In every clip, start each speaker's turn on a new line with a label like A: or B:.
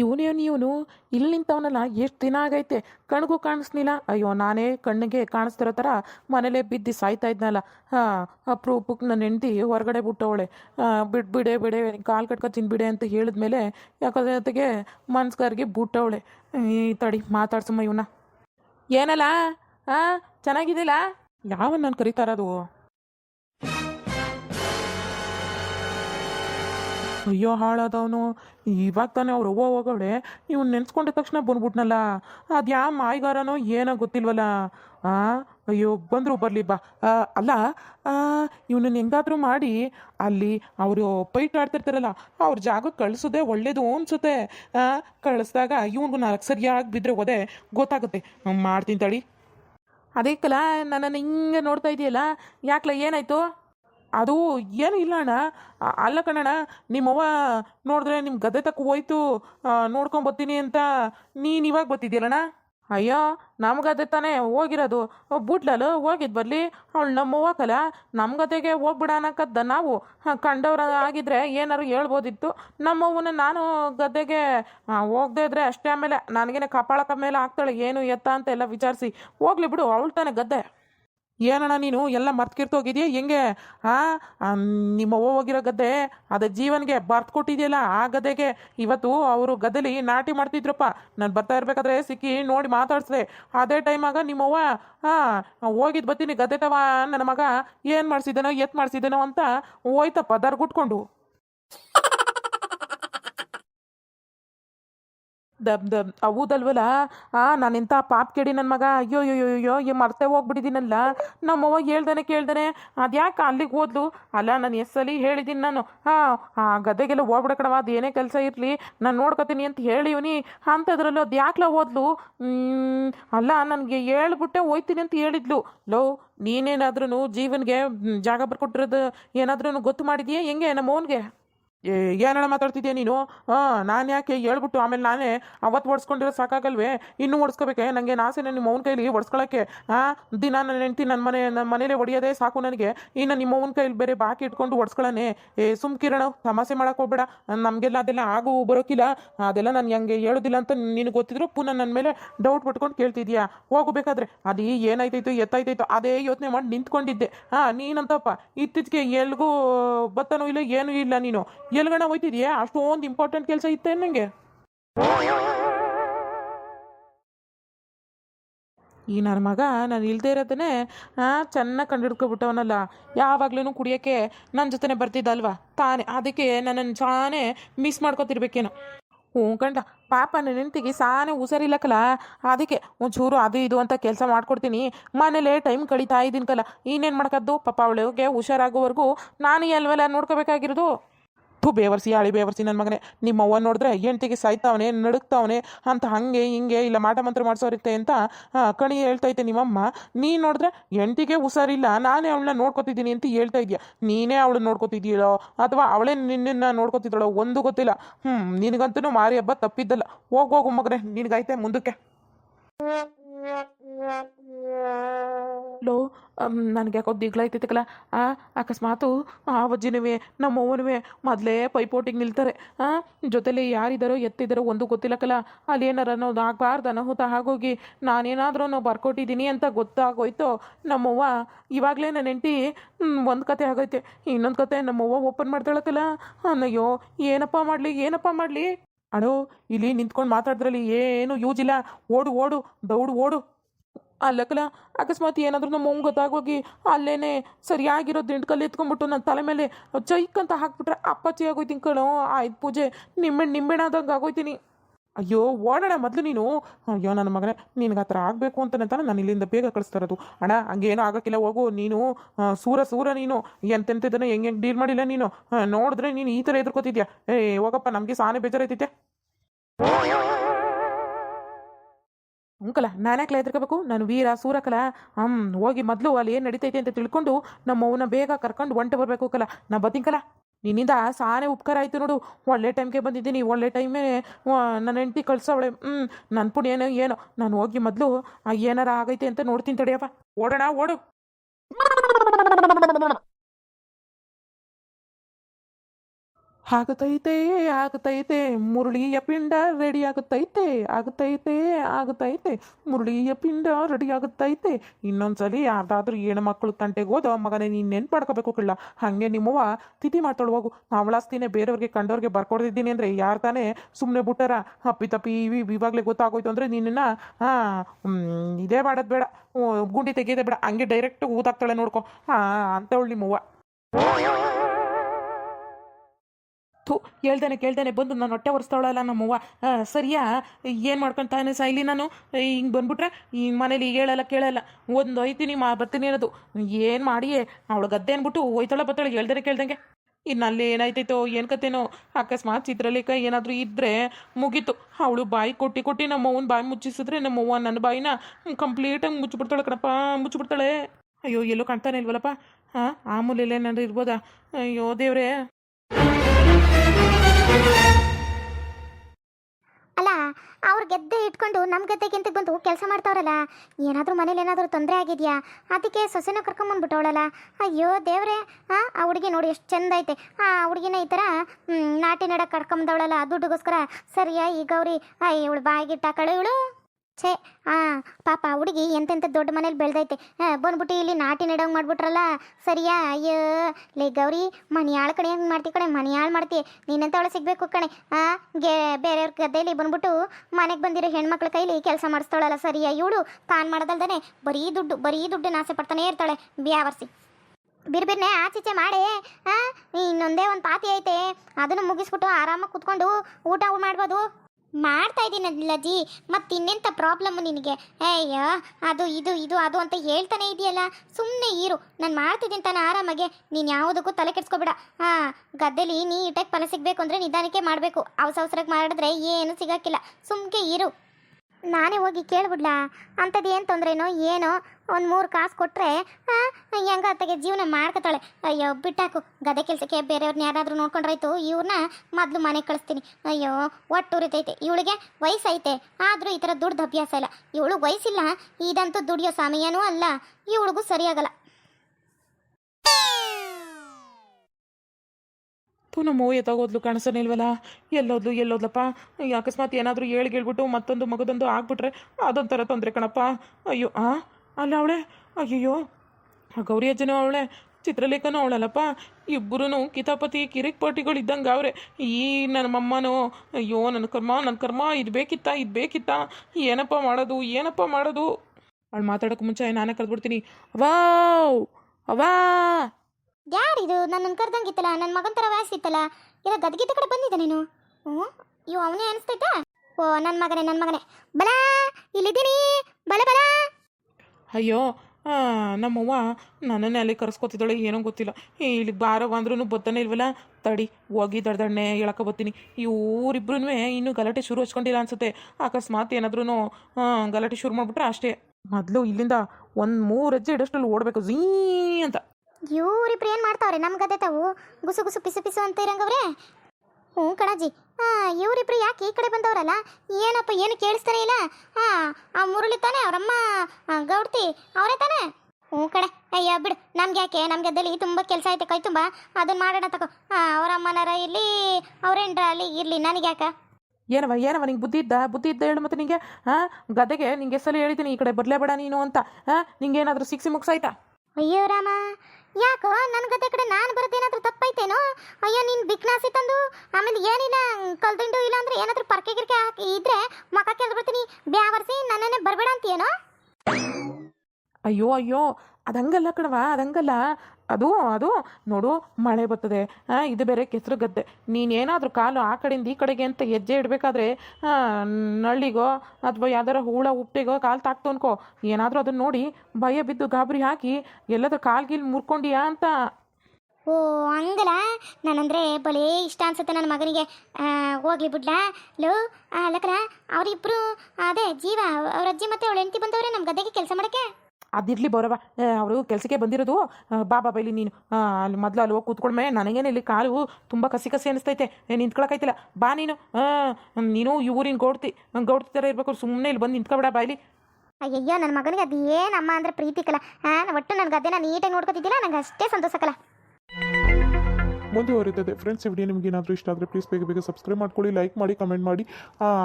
A: ಇವನೇನು ಇವನು ಇಲ್ಲಿ ನಿಂತವನಲ್ಲ ಎಷ್ಟು ದಿನ ಆಗೈತೆ? ಕಣ್ಗೂ ಕಾಣಿಸ್ಲಿಲ್ಲ. ಅಯ್ಯೋ, ನಾನೇ ಕಣ್ಣಿಗೆ ಕಾಣಿಸ್ತಿರೋ ಥರ ಮನೇಲೇ ಬಿದ್ದು ಸಾಯ್ತಾ ಇದ್ನಲ್ಲ. ಹಾಂ ಅಪ್ರೂಪಕ್ಕೆ ನನ್ನ ಹೆಂಡ್ತಿ ಹೊರಗಡೆ ಬಿಟ್ಟವಳೆ. ಬಿಡ್, ಬಿಡೆ ಬಿಡೆ, ಕಾಲು ಕಟ್ಕೊತೀನಿ ಬಿಡೆ ಅಂತ ಹೇಳಿದ್ಮೇಲೆ ಯಾಕಂದ್ರೆ ಜೊತೆಗೆ ಮನ್ಸ್ಗಾರಿಗೆ ಬಿಟ್ಟವಳೆ. ಈ ತಡಿ, ಮಾತಾಡ್ಸಮ್ಮ ಇವನ. ಏನಲ್ಲ? ಹಾಂ ಚೆನ್ನಾಗಿದ್ದಿಲ್ಲ ಯಾವ ನಾನು ಕರಿತಾರದು ಅಯ್ಯೋ, ಹಾಳಾದವನು. ಇವಾಗ ತಾನೇ ಅವ್ರು ಅವ್ವ ಹೋಗವಳೆ ಇವ್ನು ನೆನ್ಸ್ಕೊಂಡ ತಕ್ಷಣ ಬಂದ್ಬಿಟ್ನಲ್ಲ. ಅದು ಯಾವ ಮಾಯ್ಗಾರನೋ ಏನೋ ಗೊತ್ತಿಲ್ವಲ್ಲ. ಆ? ಅಯ್ಯೋ, ಬಂದರು ಬರಲಿ ಬಾ. ಅಲ್ಲ ಇವನನ್ನ ಹೆಂಗಾದರೂ ಮಾಡಿ. ಅಲ್ಲಿ ಅವರು ಪೈಟ್ ಆಡ್ತಿರ್ತಾರಲ್ಲ, ಅವ್ರ ಜಾಗಕ್ಕೆ ಕಳಿಸೋದೆ ಒಳ್ಳೇದು ಅನ್ಸುತ್ತೆ. ಕಳಿಸ್ದಾಗ ಇವನಿಗೂ ನಾಲ್ಕು ಸರಿಯಾಗಿ ಬಿದ್ದರೆ ಹೋದೆ. ಗೊತ್ತಾಗುತ್ತೆ. ಮಾಡ್ತೀನಿ ತಳಿ ಅದೇ ಕಲ, ನನ್ನನ್ನು ಹಿಂಗೆ ನೋಡ್ತಾ ಇದೆಯಲ್ಲ, ಯಾಕಲ ಏನಾಯ್ತು? ಅದು ಏನು ಇಲ್ಲ ಅಣ್ಣ. ಅಲ್ಲ ಕಣಣ್ಣ, ನಿಮ್ಮವ್ವ ನೋಡಿದ್ರೆ ನಿಮ್ಮ ಗದ್ದೆ ತಕ್ಕ ಹೋಯ್ತು ನೋಡ್ಕೊಂಡು ಬರ್ತೀನಿ ಅಂತ ನೀನು ಇವಾಗ ಬರ್ತಿದ್ದೀಯಲ್ಲಣ್ಣ ಅಯ್ಯೋ ನಮ್ಮ ಗದ್ದೆ ತಾನೇ ಹೋಗಿರೋದು. ಬುಡ್ಲಲು ಹೋಗಿದ್ ಬರಲಿ. ಅವಳು ನಮ್ಮ ಹೋಗಲ್ಲ ನಮ್ಮ ಗದ್ದೆಗೆ ಹೋಗ್ಬಿಡ ಅನ್ನಕ್ಕದ್ದ ನಾವು. ಕಂಡವ್ರ ಆಗಿದ್ರೆ ಏನಾರು ಹೇಳ್ಬೋದಿತ್ತು. ನಮ್ಮವ್ವನ ನಾನು ಗದ್ದೆಗೆ ಹೋಗದೆ ಇದ್ರೆ ಅಷ್ಟೇ ಆಮೇಲೆ, ನನಗೇನೆ ಕಪಾಳಕ ಮೇಲೆ ಆಗ್ತಾಳೆ ಏನು ಎತ್ತ ಅಂತ ಎಲ್ಲ ವಿಚಾರಿಸಿ. ಹೋಗ್ಲಿ ಬಿಡು, ಅವಳು ತಾನೇ ಗದ್ದೆ. ಏನಣ್ಣ ನೀನು? ಎಲ್ಲ ಮರ್ತ್ಕಿರ್ತೋಗಿದ್ಯಾ ಹೆಂಗೆ? ಹಾಂ ನಿಮ್ಮ ಅವ್ವ ಹೋಗಿರೋ ಗದ್ದೆ, ಅದು ಜೀವನ್ಗೆ ಬರ್ತ್ ಕೊಟ್ಟಿದೆಯಲ್ಲ, ಆ ಗದ್ದೆಗೆ ಇವತ್ತು ಅವರು ಗದ್ದೆಲಿ ನಾಟಿ ಮಾಡ್ತಿದ್ರಪ್ಪ. ನಾನು ಬರ್ತಾ ಇರ್ಬೇಕಾದ್ರೆ ಸಿಕ್ಕಿ ನೋಡಿ ಮಾತಾಡಿಸ್ದೆ. ಅದೇ ಟೈಮಾಗ ನಿಮ್ಮವ್ವ ಹಾಂ ಹೋಗಿದ್ದು ಬರ್ತೀನಿ ಗದ್ದೆ ತವ, ನನ್ನ ಮಗ ಏನು ಮಾಡಿಸಿದನೋ, ಎತ್ ಮಾಡಿಸಿದನೋ ಅಂತ ಹೋಯ್ತಪ್ಪ ದರ್ಗುಟ್ಕೊಂಡು ದಬ್ ದಬ್ ಹೌದಲ್ವಲ್ಲ ಆ ಇಂಥ ಪಾಪ ಕೇಳಿ ನನ್ನ ಮಗ? ಅಯ್ಯೋ ಅಯ್ಯೋ ಅಯ್ಯೋ ಅಯ್ಯೋ ಮರ್ತೆ ಹೋಗ್ಬಿಟ್ಟಿದ್ದೀನಲ್ಲ ನಮ್ಮವ್ವ ಹೇಳ್ದಾನೆ, ಕೇಳ್ದಾನೆ. ಅದ್ಯಾಕೆ ಅಲ್ಲಿಗೆ ಹೋದ್ಲು? ಅಲ್ಲ, ನಾನು ಎಸ್ಸಲಿ ಹೇಳಿದ್ದೀನಿ ನಾನು. ಹಾಂ, ಆ, ಗದ್ದೆಗೆಲ್ಲ ಹೋಗ್ಬಿಡ ಕಣವ ಅದು ಏನೇ ಕೆಲಸ ಇರಲಿ. ನಾನು ನೋಡ್ಕೊತೀನಿ ಅಂತ ಹೇಳಿವ್ನಿ. ಅಂಥದ್ರಲ್ಲೂ ಅದು ಯಾಕ್ಲ ಹೋದ್ಲು? ಅಲ್ಲ, ನನಗೆ ಹೇಳ್ಬಿಟ್ಟೆ ಹೋಯ್ತೀನಿ ಅಂತ ಹೇಳಿದ್ಲು. ಲೋ ನೀನೇನಾದ್ರೂ ಜೀವನ್ಗೆ ಜಾಗ ಬರ್ಕೊಟ್ಟಿರೋದು ಏನಾದ್ರೂ ಗೊತ್ತು ಮಾಡಿದೀಯಾ? ಹೆಂಗೆ ನಮ್ಮ ಅವನಿಗೆ ಏ ಏನಣ್ಣ ಮಾತಾಡ್ತಿದ್ಯಾ ನೀನು? ಹಾಂ, ನಾನು ಯಾಕೆ? ಹೇಳ್ಬಿಟ್ಟು ಆಮೇಲೆ ನಾನೇ ಅವತ್ತು ಓಡಿಸ್ಕೊಂಡಿರೋ ಸಾಕಾಗಲ್ವೇ? ಇನ್ನೂ ಓಡಿಸ್ಕೋಬೇಕೆ? ನನಗೆ ನಾಸೆ ನಿಮ್ಮ ಅವ್ನ ಕೈಲಿ ಓಡಿಸ್ಕೊಳಕ್ಕೆ, ಹಾಂ? ದಿನ ನನ್ನ ಹೆಂಡ್ತಿ ನನ್ನ ಮನೆ ನನ್ನ ಮನೇಲಿ ಹೊಡಿಯೋದೇ ಸಾಕು ನನಗೆ. ಇನ್ನು ನಿಮ್ಮ ಅವ್ನ ಕೈಲಿ ಬೇರೆ ಬಾಕಿ ಇಟ್ಕೊಂಡು ಓಡಿಸ್ಕೊಳ್ಳೋಣ ಏ ಸುಮ್ಕಿರಣ ತಮಾಷೆ ಮಾಡಕ್ಕೆ ಹೋಗ್ಬೇಡ. ನಮಗೆಲ್ಲ ಅದೆಲ್ಲ ಆಗು ಬರೋಕಿಲ್ಲ. ಅದೆಲ್ಲ ನಾನು ಹೆಂಗೆ ಹೇಳೋದಿಲ್ಲ ಅಂತ ನಿನಗೆ ಗೊತ್ತಿದ್ರು ಪುನಃ ನನ್ನ ಮೇಲೆ ಡೌಟ್ ಪಟ್ಕೊಂಡು ಕೇಳ್ತಿದ್ಯಾ? ಹೋಗಬೇಕಾದ್ರೆ ಅದು ಏನಾಯ್ತಾಯ್ತು ಎತ್ತಾಯ್ತಾಯ್ತು ಅದೇ ಯೋಚನೆ ಮಾಡಿ ನಿಂತ್ಕೊಂಡಿದ್ದೆ. ಹಾಂ, ನೀನಂತಪ್ಪ, ಇತ್ತೀಚೆಗೆ ಎಲ್ಗೂ ಬತ್ತನೋ ಇಲ್ಲ ಏನೂ ಇಲ್ಲ ನೀನು. ಎಲ್ಗಣ ಹೋಯ್ತಿದ್ಯಾ? ಅಷ್ಟೊಂದು ಇಂಪಾರ್ಟೆಂಟ್ ಕೆಲಸ ಇತ್ತೇನು ನನಗೆ ಈ ನನ್ನ ಮಗ, ನಾನು ಇಲ್ಲದೆ ಇರೋದನ್ನೇ ಹಾಂ ಚೆನ್ನಾಗಿ ಕಂಡುಹಿಡ್ಕೊಬಿಟ್ಟವನಲ್ಲ. ಯಾವಾಗ್ಲೂ ಕುಡಿಯೋಕ್ಕೆ ನನ್ನ ಜೊತೆನೇ ಬರ್ತಿದ್ದಲ್ವಾ? ತಾನೇ. ಅದಕ್ಕೆ ನನ್ನನ್ನು ಚಾನೇ ಮಿಸ್ ಮಾಡ್ಕೊತಿರ್ಬೇಕೇನೋ. ಹ್ಞೂ ಕಂಡ ಪಾಪ ನನ್ನ ಹೆಂಡ್ತಿಗೆ ಸಾನೆ ಹುಷಾರಿಲ್ಲಕ್ಕಲ್ಲ ಅದಕ್ಕೆ ಒಂಚೂರು ಅದು ಇದು ಅಂತ ಕೆಲಸ ಮಾಡ್ಕೊಡ್ತೀನಿ. ಮನೇಲೇ ಟೈಮ್ ಕಳೀತಾ ಇದ್ದೀನಿ ಕಲ ಇನ್ನೇನು ಮಾಡ್ಕದ್ದು? ಪಾಪ ಅವಳಿಗೆ ಹುಷಾರಾಗೋವರೆಗೂ ನಾನು ಎಲ್ವೆಲ್ಲ ನೋಡ್ಕೋಬೇಕಾಗಿರೋದು? ಥು ಬೇವರ್ಸಿ ಹಳಿ ಬೇವರ್ಸಿ ನನ್ನ ಮಗನೇ. ನಿಮ್ಮ ಅವ್ವ ನೋಡಿದ್ರೆ ಹೆಂಡ್ತಿಗೆ ಸಾಯ್ತಾವನೆ ನಡುಕ್ತಾವನೆ ಅಂತ ಹಂಗೆ ಹಿಂಗೆ, ಇಲ್ಲ ಮಾಟ ಮಂತ್ರ ಮಾಡಿಸೋರಿತ್ತೆ ಅಂತ ಕಣಿ ಹೇಳ್ತೈತೆ ನಿಮ್ಮಮ್ಮ. ನೀನು ನೋಡಿದ್ರೆ ಹೆಂಡ್ತಿಗೆ ಹುಷಾರಿಲ್ಲ, ನಾನೇ ಅವಳನ್ನ ನೋಡ್ಕೊತಿದ್ದೀನಿ ಅಂತ ಹೇಳ್ತಾ ಇದೆಯಾ? ನೀನೇ ಅವಳು ನೋಡ್ಕೊತಿದ್ದೀಳೋ ಅಥವಾ ಅವಳೇ ನಿನ್ನನ್ನು ನೋಡ್ಕೊತಿದ್ದಾಳೋ? ಒಂದು ಗೊತ್ತಿಲ್ಲ. ಹ್ಞೂ ನಿನಗಂತೂ ಮಾರಿ ಹಬ್ಬ ತಪ್ಪಿದ್ದಲ್ಲ. ಹೋಗು ಹೋಗು ಮಗನೇ, ನಿನಗಾಯ್ತೆ ಮುಂದಕ್ಕೆ. ಲೋ ನನಗೆ ಯಾಕೋ ದಿಗ್ಲಾಯ್ತೈತಕಲ್ಲ ಆ, ಅಕಸ್ಮಾತು ಆ ಅಜ್ಜಿನವೇ, ನಮ್ಮ ಮೊದಲೇ ಪೈಪೋಟಿಗೆ ನಿಲ್ತಾರೆ. ಆ, ಜೊತೆಲಿ ಯಾರಿದ್ದಾರೋ ಎತ್ತಿದ್ದಾರೋ ಒಂದು ಗೊತ್ತಿಲ್ಲಕಲ್ಲ ಅಲ್ಲಿ ಏನಾರ ಅನ್ನೋದು ಆಗಬಾರ್ದು, ಅನಾಹುತ ಆಗೋಗಿ ನಾನೇನಾದ್ರೂ ಬರ್ಕೊಟ್ಟಿದ್ದೀನಿ ಅಂತ ಗೊತ್ತಾಗೋಯ್ತೋ? ನಮ್ಮವ್ವ ಇವಾಗಲೇ ನನ್ನ ಹೆಂಡತಿ ಒಂದು ಕತೆ ಆಗೈತೆ. ಇನ್ನೊಂದು ಕತೆ ನಮ್ಮವ್ವ ಓಪನ್ ಮಾಡ್ತಾಳಕ್ಕಲ್ಲ ಅಯ್ಯೋ, ಏನಪ್ಪ ಮಾಡಲಿ ಏನಪ್ಪ ಮಾಡಲಿ? ಅಣೋ ಇಲ್ಲಿ ನಿಂತ್ಕೊಂಡು ಮಾತಾಡಿದ್ರಲ್ಲಿ ಏನು ಇಲ್ಲ ಓಡು ಓಡು, ದೌಡು, ಓಡು. ಅಲ್ಲಕ್ಕಲ್ಲ ಅಕಸ್ಮಾತ್ ಏನಾದರೂ ನಮ್ಮ ಮುಂಗ್ ಗೊತ್ತಾಗೋಗಿ ಅಲ್ಲೇನೆ ಸರಿಯಾಗಿರೋ ದಿಂಡ್ಕಲ್ಲಿ ಎತ್ಕೊಂಡ್ಬಿಟ್ಟು ನನ್ನ ತಲೆ ಮೇಲೆ ಚೈಕ್ ಅಂತ ಹಾಕ್ಬಿಟ್ರೆ ಅಪ್ಪಚ್ಚಿ ಆಗೋಯ್ತೀನಿ ಕಣೋ. ಆಯ್ತು ಪೂಜೆ ನಿಂಬೆಣ್ಣು ನಿಂಬೆಣ್ಣಾದಂಗೆ ಆಗೋಯ್ತೀನಿ. ಅಯ್ಯೋ ಓಡೋಣ ಮೊದಲು ನೀನು. ಅಯ್ಯೋ ನನ್ನ ಮಗನೇ ನಿನ್ಗೆ ಆ ಥರ ಆಗಬೇಕು ಅಂತಲೇ ತಾನೆ ನಾನು ಇಲ್ಲಿಂದ ಬೇಗ ಕಳಿಸ್ತಾ ಇರೋದು. ಅಣ್ಣ ಹಂಗೇನೋ ಆಗೋಕ್ಕಿಲ್ಲ ಹೋಗು. ನೀನು ಸೂರ ಸೂರ ನೀನು. ಎಂತೆಂತಿದ್ದಾನೆ ಹೆಂಗೆ ಹೆಂಗೆ ಡೀಲ್ ಮಾಡಿಲ್ಲ ನೀನು. ಆ, ನೋಡಿದ್ರೆ ನೀನು ಈ ಥರ ಎದುರ್ಕೋತಿದ್ಯಾ ಏ ಹೋಗಪ್ಪ ನಮಗೆ ಸಾನೆ ಬೇಜಾರೈತೈತೆ ಅಂಕಲ ನಾನ್ಯಾಕ್ಲ ಹೆದರ್ಕೋಬೇಕು ನಾನು ವೀರ, ಸೂರಕಲ. ಹ್ಮ್, ಹೋಗಿ ಮೊದಲು ಅಲ್ಲಿ ಏನು ನಡೀತೈತೆ ಅಂತ ತಿಳ್ಕೊಂಡು ನಮ್ಮ ಅವನ ಬೇಗ ಕರ್ಕೊಂಡು ಒಂಟೆ ಬರಬೇಕು ಕಲ ನಾ ಬತ್ತೀಂಕಲ ನಿನ್ನಿಂದ ಸಾನೆ ಉಪಕಾರ ಆಯಿತು ನೋಡು. ಒಳ್ಳೆ ಟೈಮ್ಗೆ ಬಂದಿದ್ದೀನಿ. ಒಳ್ಳೆ ಟೈಮೇ ನನ್ನ ಹೆಂಡ್ತಿ ಕಳ್ಸವಳೆ. ಹ್ಞೂ ನನ್ನ ಪುಣ್ಯ ಏನೋ ಏನೋ. ನಾನು ಹೋಗಿ ಮೊದಲು ಏನಾರ ಆಗೈತೆ ಅಂತ ನೋಡ್ತೀನಿ ತಡಿಯಪ್ಪ ಓಡೋಣ, ಓಡು. ಆಗತೈತೆ ಆಗತೈತೆ, ಮುರುಳಿಯ ಪಿಂಡ ರೆಡಿ ಆಗುತ್ತೈತೆ ಆಗತೈತೆ ಆಗತೈತೆ, ಮುರುಳಿಯ ಪಿಂಡ ರೆಡಿ ಆಗುತ್ತೈತೆ ಇನ್ನೊಂದ್ಸಲಿ ಯಾರ್ದಾದ್ರೂ ಹೆಣ್ಣು ಮಕ್ಕಳು ತಂಟೆಗೆ ಹೋದ ಮಗನೇ ನೀನು ನೆನ್ಪು ಮಾಡ್ಕೋಬೇಕು ಕಳ್ಳ. ಹಾಗೆ ನಿಮ್ಮವ್ವ ತಿಥಿ ಮಾಡ್ತಾಳು ಹೋಗು. ಅವಳಾಸ್ತಿನೇ ಬೇರೆಯವ್ರಿಗೆ ಕಂಡವ್ರಿಗೆ ಬರ್ಕೊಡ್ತಿದ್ದೀನಿ ಅಂದರೆ ಯಾರು ತಾನೇ? ಸುಮ್ಮನೆ ಬಿಟ್ಟಾರ. ಅಪ್ಪಿ ತಪ್ಪಿ ಇವಿ, ಇವಾಗಲೇ ಗೊತ್ತಾಗೋಯ್ತು ಅಂದರೆ ನಿನ್ನ ಹಾಂ ಇದೇ ಮಾಡೋದು ಬೇಡ. ಗುಂಡಿ ತೆಗೆಯೋದೇ ಬೇಡ. ಹಂಗೆ ಡೈರೆಕ್ಟ್ ಊದಾಗ್ತಾಳೆ ನೋಡ್ಕೊ. ಹಾಂ, ಅಂತವಳು ನಿಮ್ಮವ್ವ. ಥು ಹೇಳ್ದೇನೆ ಕೇಳ್ದೇನೆ, ಬಂದು ನಾನು ಹೊಟ್ಟೆ ಒರೆಸ್ತಾವಳಲ್ಲ ನಮ್ಮವ್ವ ಸರಿಯಾ? ಏನು ಮಾಡ್ಕೊಂತಾನೆ ಸಾಯ್ಲಿ ನಾನು? ಹಿಂಗೆ ಬಂದ್ಬಿಟ್ರೆ ಈ ಮನೇಲಿ ಹೇಳಲ್ಲ, ಕೇಳಲ್ಲ. ಒಂದು ಒಯ್ತೀನಿ ಮಾ, ಬರ್ತೀನಿ ಅನ್ನೋದು. ಏನು ಮಾಡಿಯೇ? ಅವಳು ಗದ್ದೆ ಅಂದ್ಬಿಟ್ಟು ಹೋಯ್ತಾಳೆ ಬರ್ತಾಳೆ ಹೇಳ್ದೇನೆ ಕೇಳ್ದಂಗೆ. ಇನ್ನು ಅಲ್ಲಿ ಏನಾಯ್ತೈತೋ, ಏನು ಕತೆನೋ ಅಕಸ್ಮಾತ್ ಚಿತ್ರಲೇಖ ಏನಾದರೂ ಇದ್ದರೆ ಮುಗೀತು. ಅವಳು ಬಾಯಿ ಕೊಟ್ಟು ಕೊಟ್ಟು ನಮ್ಮವ್ವನ ಬಾಯಿ ಮುಚ್ಚಿಸಿದ್ರೆ ನಮ್ಮವ್ವ ನನ್ನ ಬಾಯಿನ ಕಂಪ್ಲೀಟಾಗಿ ಮುಚ್ಚಿಬಿಡ್ತಾಳೆ ಕಣಪ್ಪ, ಮುಚ್ಚಿಬಿಡ್ತಾಳೆ. ಅಯ್ಯೋ, ಎಲ್ಲೋ ಕಾಣ್ತಾನೆ ಇಲ್ವಲ್ಲಪ್ಪ? ಹಾಂ ಆ ಮೂಲೆಯಲ್ಲಿ ಏನಾದ್ರು ಇರ್ಬೋದಾ? ಅಯ್ಯೋ, ದೇವ್ರೇ.
B: ಅಲ್ಲ, ಅವ್ರ ಗೆದ್ದೆ ಇಟ್ಕೊಂಡು ನಮ್ಮ ಗದ್ದೆಗಿಂತ ಬಂದು ಕೆಲಸ ಮಾಡ್ತಾವ್ರಲ್ಲ, ಏನಾದರೂ ಮನೇಲಿ ಏನಾದರೂ ತೊಂದರೆ ಆಗಿದೆಯಾ? ಅದಕ್ಕೆ ಸೊಸೆನ ಕರ್ಕೊಂಬಂದ್ಬಿಟ್ಟವಳಲ್ಲ. ಅಯ್ಯೋ ದೇವ್ರೆ, ಆ ಆ ಹುಡುಗಿ ನೋಡಿ ಎಷ್ಟು ಚೆಂದ ಐತೆ. ಆ ಹುಡುಗಿನ ಈ ಥರ ನಾಟಿ ನಡಕ್ಕೆ ಕರ್ಕೊಂಬಂದವಳಲ್ಲ, ದುಡ್ಡುಗೋಸ್ಕರ. ಸರಿಯಾ, ಈಗ ಅವ್ರಿ ಇವಳು ಬಾಯಿಗಿಟ್ಟಾಕಳು ಇವಳು ಛೇ, ಆ, ಪಾಪ ಹುಡುಗಿ ಎಂತೆಂಥ ದೊಡ್ಡ ಮನೇಲಿ ಬೆಳೆದೈತೆ. ಬಂದ್ಬಿಟ್ಟು ಇಲ್ಲಿ ನಾಟಿ ನೆಡೋಂಗೆ ಮಾಡ್ಬಿಟ್ರಲ್ಲ. ಸರಿಯಾ? ಅಯ್ಯೋ. ಲೇ ಗೌರಿ, ಮನೆಯಾಳ ಕಡೆ ಹೆಂಗೆ ಮಾಡ್ತಿ ಕಣೆ, ಮನೆಯಾಳು ಮಾಡ್ತಿ. ನೀನಂತವಳು ಸಿಗಬೇಕು ಕಣೆ. ಆ, ಗೆ, ಬೇರೆಯವ್ರ ಗದ್ದೆಯಲ್ಲಿ ಬಂದ್ಬಿಟ್ಟು ಮನೆಗೆ ಬಂದಿರೋ ಹೆಣ್ಮಕ್ಳ ಕೈಲಿ ಕೆಲಸ ಮಾಡಿಸ್ತಾಳಲ್ಲ ಸರಿಯಾ? ಇವಳು ತಾನು ಮಾಡೋದಲ್ದೇ ಬರೀ ದುಡ್ಡು, ಬರೀ ದುಡ್ಡನ್ನ ಆಸೆ ಪಡ್ತಾನೆ ಇರ್ತಾಳೆ. ಬ್ಯಾವರ್ಸಿ ಬಿರ್ಬಿರ್ನೆ ಆಚೀಚೆ ಮಾಡಿ. ಇನ್ನೊಂದೇ ಒಂದು ಪಾತಿ ಐತೆ. ಅದನ್ನು ಮುಗಿಸ್ಬಿಟ್ಟು ಆರಾಮಾಗಿ ಕುತ್ಕೊಂಡು ಊಟ ಮಾಡ್ಬೋದು. ಮಾಡ್ತಾ ಇದ್ದೀನಲ್ಲ ಜಿ ಮತ್ತೆ ಇನ್ನೆಂಥ ಪ್ರಾಬ್ಲಮ್ ನಿನಗೆ? ಅಯ್ಯೋ, ಅದು, ಇದು ಇದು, ಅದು ಅಂತ ಹೇಳ್ತಾನೆ ಇದೆಯಲ್ಲ? ಸುಮ್ಮನೆ ಇರು, ನಾನು ಮಾಡ್ತಿದ್ದೀನಿ ತಾನೆ ಆರಾಮಾಗೆ. ನೀನು ಯಾವುದಕ್ಕೂ ತಲೆ ಕೆಡ್ಸ್ಕೊಬೇಡ. ಹಾಂ, ಗದ್ದೆಲಿ ನೀಟಾಗಿ ಫಲ ಸಿಗಬೇಕು ಅಂದರೆ ನಿಧಾನಕ್ಕೆ ಮಾಡಬೇಕು. ಅವಸ ಅವಸರಕ್ಕೆ ಮಾಡಿದ್ರೆ ಏನು ಸಿಗೋಕ್ಕಿಲ್ಲ ಸುಮ್ಕೆ ಇರು. ನಾನೇ ಹೋಗಿ ಕೇಳ್ಬಿಡ್ಲಾ? ಅಂಥದ್ದು ಏನು ತೊಂದ್ರೆನೋ ಏನೋ ಒಂದು ಮೂರು ಕಾಸು ಕೊಟ್ಟರೆ ಹೆಂಗ ಅತ್ತಗೆ ಜೀವನ ಮಾಡ್ಕೊತಾಳೆ. ಅಯ್ಯೋ, ಬಿಟ್ಟಾಕು. ಗದೆ ಕೆಲಸಕ್ಕೆ ಬೇರೆಯವ್ರನ್ನ ಯಾರಾದರೂ ನೋಡ್ಕೊಂಡ್ರಾಯ್ತು ಇವ್ರನ್ನ ಮೊದಲು ಮನೆಗೆ ಕಳಿಸ್ತೀನಿ. ಅಯ್ಯೋ ಒಟ್ಟು ಉರಿತೈತೆ ಇವಳಿಗೆ ವಯಸ್ಸೈತೆ. ಆದರೂ ಈ ಥರ ದುಡ್ಡು ಅಭ್ಯಾಸ ಇಲ್ಲ. ಇವಳು ವಯಸ್ಸಿಲ್ಲ. ಇದಂತೂ ದುಡಿಯೋ ಸಮಯನೂ ಅಲ್ಲ. ಇವಳಿಗೂ ಸರಿಯಾಗಲ್ಲ.
A: ನಮ್ಮ ತಗೋದ್ಲು ಎತ್ತಾಗೋದ್ಲು ಕಾಣಿಸ್ತಾನೆ ಇಲ್ವಲ್ಲ? ಎಲ್ಲೋದ್ಲು, ಎಲ್ಲೋದ್ಲಪ್ಪ? ಅಕಸ್ಮಾತ್ ಏನಾದರೂ ಹೇಳಿ ಹೇಳ್ಬಿಟ್ಟು ಮತ್ತೊಂದು ಮಗದೊಂದು ಆಗ್ಬಿಟ್ರೆ ಅದೊಂಥರ ತೊಂದರೆ ಕಣಪ್ಪ. ಅಯ್ಯೋ, ಆ? ಅಲ್ಲ ಅವಳೆ? ಅಯ್ಯಯ್ಯೋ. ಆ ಗೌರಿ ಅಜ್ಜನೂ ಅವಳೆ? ಚಿತ್ರಲೇಖನೂ ಅವಳಲ್ಲಪ್ಪ? ಇಬ್ಬರೂ ಕಿತಾಪತಿ, ಕಿರಿಕ್ ಪಾಟಿಗಳು ಇದ್ದಂಗೆ ಅವ್ರೆ. ಈ ನನ್ನ ಮಮ್ಮನೋ, ಅಯ್ಯೋ ನನ್ನ ಕರ್ಮ ನನ್ನ ಕರ್ಮ, ಇದು ಬೇಕಿತ್ತ ಇದು ಬೇಕಿತ್ತ? ಏನಪ್ಪ ಮಾಡೋದು ಏನಪ್ಪ ಮಾಡೋದು? ಅವಳು ಮಾತಾಡೋಕೆ ಮುಂಚೆ ನಾನೇ ಕಲ್ತ್ಬಿಡ್ತೀನಿ ಅವಾ ಅವಾ
B: ಯಾರಿದು? ನನ್ನ ಕರ್ದಂಗಿತ್ತಲ್ಲ ನನ್ನ ಮಗನ ಥರ ವಾಸಿತ್ತಲ್ಲ ಇಲ್ಲ ಗದ್ಗಿದ್ದ ಕಡೆ ಬಂದಿದ್ದ ನೀನು? ಹ್ಞೂ ಇವು ಅವನೇ ಅನಿಸ್ತೈತಾ ಓ ನನ್ನ ಮಗನೇ ನನ್ನ ಮಗನೇ. ಬಲ! ಇಲ್ಲಿದ್ದೀನಿ. ಬಲ ಬಲ!
A: ಅಯ್ಯೋ ನಮ್ಮವ್ವ ನನ್ನನ್ನೇ ಅಲ್ಲಿ ಕರೆಸ್ಕೊತಿದ್ದಾಳೆ ಏನೋ ಗೊತ್ತಿಲ್ಲ. ಏ, ಇಲ್ಲಿಗೆ ಬಾರೋ ಅಂದ್ರೂ ಬತ್ತಾನೆ ಇಲ್ವಲ್ಲ? ತಡಿ ಹೋಗಿ ದಡ್ದಣ್ಣೆ ಹೇಳಕ್ಕೆ ಬರ್ತೀನಿ. ಊರಿಬ್ರು ಇನ್ನೂ ಗಲಾಟೆ ಶುರು ಹಚ್ಕೊಂಡಿಲ್ಲ ಅನ್ಸುತ್ತೆ. ಅಕಸ್ಮಾತ್ ಏನಾದ್ರೂ ಗಲಾಟೆ ಶುರು ಮಾಡಿಬಿಟ್ರೆ ಅಷ್ಟೇ. ಮೊದಲು ಇಲ್ಲಿಂದ ಒಂದು ಮೂರು ಹೆಜ್ಜೆ ಇಡಷ್ಟಲ್ಲಿ ಓಡಬೇಕು ಝೀ ಅಂತ.
B: ಇವ್ರಿಬ್ರು ಏನು ಮಾಡ್ತಾವ್ರೆ? ನಮ್ಮ ಗದ್ದೆ ತಾವು ಗುಸು ಗುಸು ಪಿಸು ಪಿಸು ಅಂತ ಇರಂಗವ್ರೆ? ಹ್ಞೂ ಕಣಾಜಿ. ಇವರಿಬ್ರು ಯಾಕೆ ಈ ಕಡೆ ಬಂದವರಲ್ಲ? ಏನಪ್ಪ, ಏನು ಕೇಳಿಸ್ತಾನೆ ಇಲ್ಲ? ಹಾಂ ಆ ಮುರುಳಿ ತಾನೆ, ಅವರಮ್ಮ ಗೌಡ್ತಿ, ಅವರೇ ತಾನೆ? ಹ್ಞೂ ಕಣೆ. ಅಯ್ಯ, ಬಿಡು. ನಮ್ಗೆ ಯಾಕೆ? ನಮ್ಮ ಅದಲ್ಲಿ ತುಂಬ ಕೆಲಸ ಐತೆ ಕೈ ತುಂಬ. ಅದನ್ನ ಮಾಡೋಣ ತಗೋ. ಹಾಂ ಅವರಮ್ಮನಾರ ಇರಲಿ ಅವ್ರೇನ್ರ ಅಲ್ಲಿ ಇರಲಿ. ನನಗೆ ಯಾಕೆ?
A: ಏನವ ಏನವ ನಿಂಗೆ ಬುದ್ಧಿ ಇದ್ದ? ಬುದ್ಧಿ ಇದ್ದ ಹೇಳು ಮತ್ತೆ ನಿಂಗೆ? ಹಾಂ ಗದ್ದೆಗೆ ನಿಂಗೆ ಸಲ ಹೇಳಿದ್ದೀನಿ. ಈ ಕಡೆ ಬರಲೇಬೇಡ ನೀನು ಅಂತ. ಹಾಂ ನಿಂಗೆ ಏನಾದರೂ ಸಿಕ್ಸಿ ಮುಗ್ಸಾಯ್ತಾ?
B: ಅಯ್ಯೋ ರಾಮ, ಯಾಕೋ ನನ್ನ ಗದ್ದೆ ಕಡೆ ನಾನು ಬರೋದೇನಾದ್ರೂ ತಪ್ಪೈತೇನೋ? ಅಯ್ಯೋ, ನೀನು ಬಿಕ್ನಾಸಿ ತಂದು, ಆಮೇಲೆ ಏನಿಲ್ಲ, ಕಲ್ದಿಂಡು ಇಲ್ಲ ಅಂದ್ರೆ ಏನಾದ್ರೂ ಪರ್ಕೆ ಗಿರ್ಕೆ ಹಾಕಿ ಇದ್ರೆ ಮಕ ಕೆಲ್ಬಿಡ್ತೀನಿ, ಬ್ಯಾವರ್ಸಿ ನನ್ನನ್ನೇ ಬರಬೇಡ ಏನೋ
A: ಅಯ್ಯೋ ಅಯ್ಯೋ ಅದು ಹಂಗಲ್ಲ ಕಣವ ಅದಂಗಲ್ಲ. ಅದು ಅದು, ನೋಡು, ಮಳೆ ಬರ್ತದೆ. ಇದು ಬೇರೆ ಕೆಸರು ಗದ್ದೆ. ನೀನೇನಾದರೂ ಕಾಲು ಆ ಕಡೆಯಿಂದ ಈ ಕಡೆಗೆ ಅಂತ ಹೆಜ್ಜೆ ಇಡಬೇಕಾದ್ರೆ ನಳ್ಳಿಗೋ ಅಥವಾ ಯಾವ್ದಾರ ಹೂಳ, ಉಪ್ಪಿಗೋ ಕಾಲು ತಾಕ್ತು ಅನ್ಕೋ. ಏನಾದರೂ ಅದನ್ನ ನೋಡಿ ಭಯ ಬಿದ್ದು ಗಾಬರಿ ಹಾಕಿ ಎಲ್ಲಾದ್ರೂ ಕಾಲ್ಗಿಲ್ ಮುರ್ಕೊಂಡಿಯಾ ಅಂತ.
B: ಓ, ಹಂಗಲ್ಲ. ನಾನಂದ್ರೆ ಬಲೇ ಇಷ್ಟ ಅನ್ಸುತ್ತೆ ನನ್ನ ಮಗನಿಗೆ. ಹೋಗ್ಲಿ ಬಿಡ್ಲಾ. ಲೋ ಲಕ್ಕನ ಅವರಿಬ್ರು, ಅದೇ, ಜೀವ, ಅವ್ರ ಅಜ್ಜಿ ಮತ್ತೆ ಅವಳ ಹೆಂಡತಿ ಬಂದವ್ರೆ ನಮ್ಮ ಗದ್ದೆಗೆ ಕೆಲಸ ಮಾಡಕ್ಕೆ?
A: ಅದಿರ್ಲಿ ಬರವ. ಅವರು ಕೆಲಸಕ್ಕೆ ಬಂದಿರೋದು ಬಾಬಾ ಬಾ ಬಾ ಬೈಲಿ ನೀನು. ಅಲ್ಲಿ ಮೊದಲು ಅಲ್ಲಿ ಹೋಗಿ ಕೂತ್ಕೊಳ್ಮೆ ನನಗೇನು ಇಲ್ಲಿ ಕಾಲು ತುಂಬ ಕಸಿ ಕಸಿ ಅನಿಸ್ತೈತೆ. ಏ, ನಿಂತ್ಕೊಳಕೈತಿಲ್ಲ ಬಾ ನೀನು. ನೀನು ಈ ಊರಿನ ಗೌಡ್ತಿ ಗೌಡ್ತಿ ಥರ ಇರ್ಬೇಕು. ಸುಮ್ಮನೆ ಇಲ್ಲಿ ಬಂದು ನಿಂತ್ಕೊಬೇಡ ಬಾಯ್ಲಿ.
B: ಅಯ್ಯಯ್ಯೋ ನನ್ನ ಮಗನಿಗೆ ಅದು ಏನಮ್ಮ ಅಂದರೆ ಪ್ರೀತಿ ಕಲ. ಹಾಂ ಒಟ್ಟು ನನಗೆ ಅದೇನ ನೀಟಾಗಿ ನೋಡ್ಕೊತಿದ್ದಿಲ್ಲ ನಂಗೆ ಅಷ್ಟೇ ಸಂತೋಷ ಕಲ.
C: ಮುಂದುವರಿತದೆ. ಫ್ರೆಂಡ್ಸ್ ಈ ವಿಡಿಯೋ ನಿಮ್ಗೆ ಏನಾದರೂ ಇಷ್ಟ ಆದರೆ ಪ್ಲೀಸ್ ಬೇಗ ಬೇಗ ಸಬ್ಸ್ಕ್ರೈಬ್ ಮಾಡ್ಕೊಳ್ಳಿ ಲೈಕ್ ಮಾಡಿ ಕಮೆಂಟ್ ಮಾಡಿ.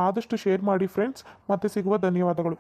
C: ಆದಷ್ಟು ಶೇರ್ ಮಾಡಿ ಫ್ರೆಂಡ್ಸ್ ಮತ್ತೆ ಸಿಗುವ ಧನ್ಯವಾದಗಳು.